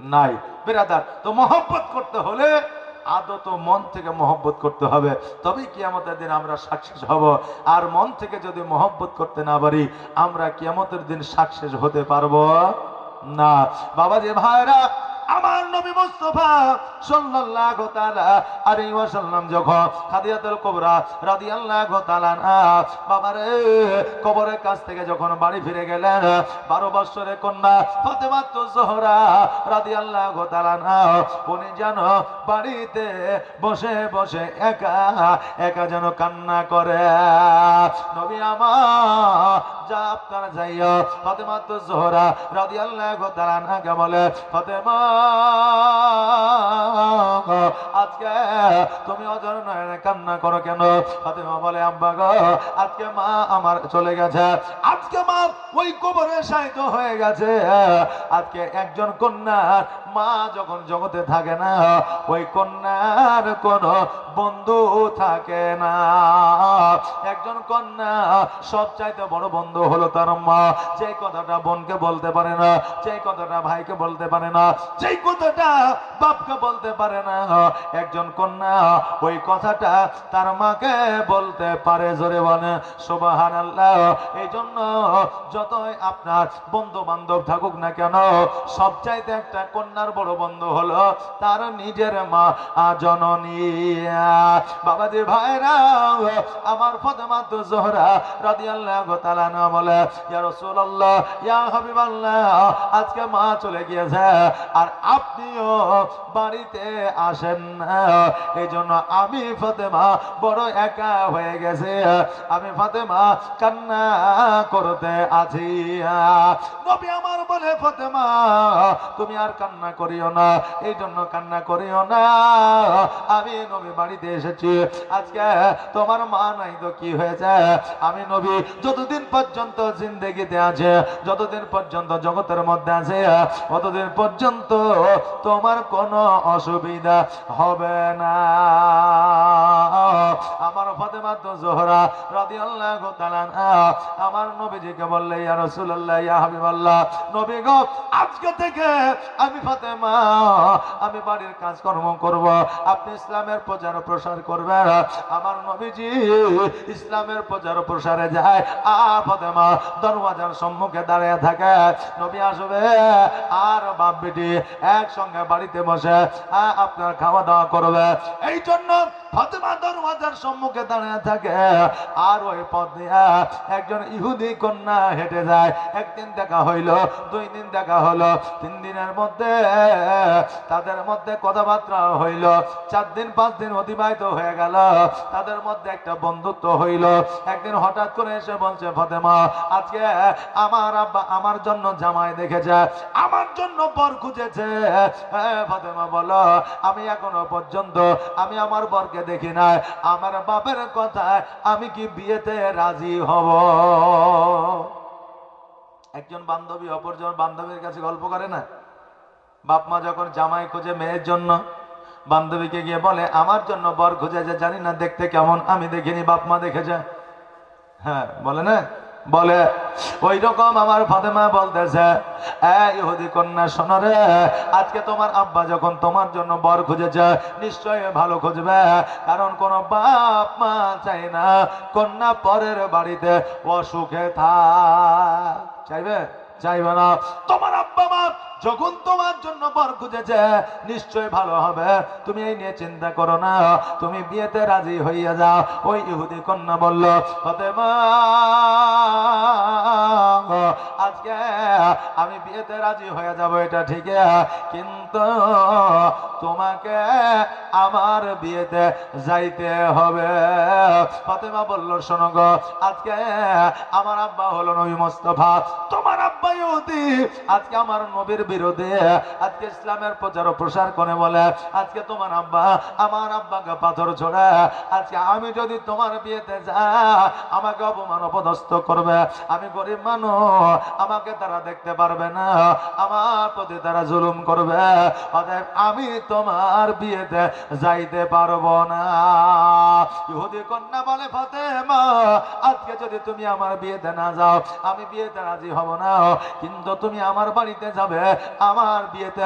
নাই। বেরাদার, তো মহব্বত করতে হলে আদত মন থেকে মহব্বত করতে হবে। তবেই কিয়ামতের দিন আমরা সাকসেস হব। আর মন থেকে যদি মহব্বত করতে না পারি, আমরা কিয়ামতের দিন সাকসেস হতে পারব না। বাবা যে ভাইরা, আমার নবী মুস্তাফা কবরের কাছ থেকে যখন বাড়ি ফিরে গেলেন 12 বছরের কন্যা যেন বাড়িতে বসে বসে একা একা যেন কান্না করে। নবী আমার যা আপনারা যাইয়া ফাতেমা জোহরা রাদিয়াল্লাহু কে বলে, ফাতেমা uh, আজকে তুমি অজর নয়নে কান্না করো কেন? ফাতেমা বলে, আব্বা গো, আজকে মা আমার চলে গেছে। আজকে মা ওই কবরে সাহিত্য হয়ে গেছে। আজকে একজন কন্যার মা যখন জগতে থাকে না, ওই কন্যার কোনো বন্ধু থাকে না। একজন কন্যা সব চাইতে বড় বন্ধু হলো তার মা। যে কথাটা বোনকে বলতে পারে না যে কথাটা ভাইকে বলতে পারে না, যেই কথাটা বাপকে বলতে পারে না একজন কন্যা, ওই কথাটা তার মাকে বলতে পারে জোরে বলে সোবাহান আল্লাহ এই জন্য যতই আপনার বন্ধু বান্ধব থাকুক না কেন সব চাইতে একটা কন্যার বড় বন্ধু হলো তার নিজের মা জননী। বাবাজি ভাইরা, আমার ফতেমা তো জোহরা রাদিয়াল্লাহু তাআলা না বলে, ইয়া রাসূলুল্লাহ, ইয়া হাবিবাল্লাহ, আজকে মা চলে গিয়েছে, আর আপনিও বাড়িতে আসেন না। এই জন্য আমি ফতেমা বড় একা হয়ে গেছে। আমি ফাতেমা কান্না করতে আছি। নবী আমার বলে, ফতেমা, তুমি আর কান্না করিও না এই জন্য কান্না করিও না। আমি নবী বাড়িতে এসেছি। আজকে তোমার মা নাই তো কি হয়েছে? আমি নবী যতদিন পর্যন্ত জিন্দগিতে আছে, যতদিন পর্যন্ত জগতের মধ্যে আছে ততদিন পর্যন্ত তোমার কোনো অসুবিধা হবে না। আমার ফাতেমা তো জোহরা রাদিয়াল্লাহু তাআলা আমার নবীজিকে বললে, ইয়া রাসূলুল্লাহ, ইয়া হাবিবাল্লাহ, নবী গো, আজকে থেকে আমি ফাতেমা, আমি বাড়ির কাজকর্ম করব। আপনি ইসলামের প্রচার প্রসার করবেন। আমার নবীজি ইসলামের প্রচার প্রসারে যায়। আর ফাতেমা, দরওয়াজার সম্মুখে দাঁড়িয়ে থাকে। নবী আসবে, আর বাপ বেটি একসঙ্গে বাড়িতে বসে আপনার খাওয়া দাওয়া করবে। এই জন্য ফাতেমা দরওয়াজার সম্মুখে দাঁড়িয়ে থাকে। আর ওই পথ একজন ইহুদি কন্যা হেঁটে যায়। একদিন দেখা হইল দুই দিন দেখা হলো তিন দিনের মধ্যে তাদের মধ্যে কথাবার্তা হইল। চার দিন পাঁচ দিন অতিবাহিত হয়ে গেল। তাদের মধ্যে একটা বন্ধুত্ব হইল। একদিন হঠাৎ করে এসে বলছে ফাতেমা আজকে আমার আব্বা আমার জন্য জামাই দেখেছে আমার জন্য বর খুঁজেছে। হ্যাঁ, ফাতেমা বলো আমি এখনও পর্যন্ত আমি আমার বরকে দেখি নাই। আমার বাপের কথা আমি কি বিয়েতে রাজি হব? একজন বান্ধবী, অপরজন বান্ধবীর কাছে গল্প করে না? বাপ মা যখন জামাই খোঁজে মেয়ের জন্য, বান্ধবীকে গিয়ে বলে, আমার জন্য বর খুঁজে যে জানি না দেখতে কেমন, আমি দেখিনি, বাপ মা দেখেছে। হ্যাঁ বলে না? বলে ওই রকম আমার ফাতেমা বলতেছে ইহুদি কন্যা সোনারে আজকে তোমার আব্বা যখন তোমার জন্য বর খুঁজেছে নিশ্চয় ভালো খুঁজবে, কারণ কোন বাপ মা চাই না কন্যা পরের বাড়িতে অসুখে থাক। চাইবে? চাইবে না। তোমার যখন তোমার জন্য বর খুঁজেছে নিশ্চয় ভালো হবে। তুমি এই নিয়ে চিন্তা করো না। তুমি বিয়েতে রাজি হইয়া যাও। ওই ইহুদি কন্যা বলল, ফতেমা আজকে আমি বিয়েতে রাজি হয়ে যাব, এটা ঠিক। কিন্তু তোমাকে আমার বিয়েতে যাইতে হবে। ফাতেমা বলল, শোনো গো, আজকে আমার আব্বা হলো নবী মোস্তফা। তোমার আব্বা ইহুদি। আজকে আমার নবীর বিরোধে। আজকে ইসলামের প্রচার প্রসার করে বলে? আজকে তোমার আব্বা, আমার আব্বাকে পাথর ছোড়ে। আজকে আমি যদি তোমার বিয়েতে যা আমাকে অপমান অপদস্থ করবে। আমি গরিব মানুষ আমাকে তারা দেখতে পারবে না। আমার প্রতি তারা জুলুম করবে। অতএব আমি তোমার বিয়েতে যাইতে পারব না। ইহুদি কন্যা বলে, ফাতেমা, আজকে যদি তুমি আমার বিয়েতে না যাও, আমি বিয়েতে রাজি হব না। কিন্তু তুমি আমার বাড়িতে যাবে, আমার বিয়েতে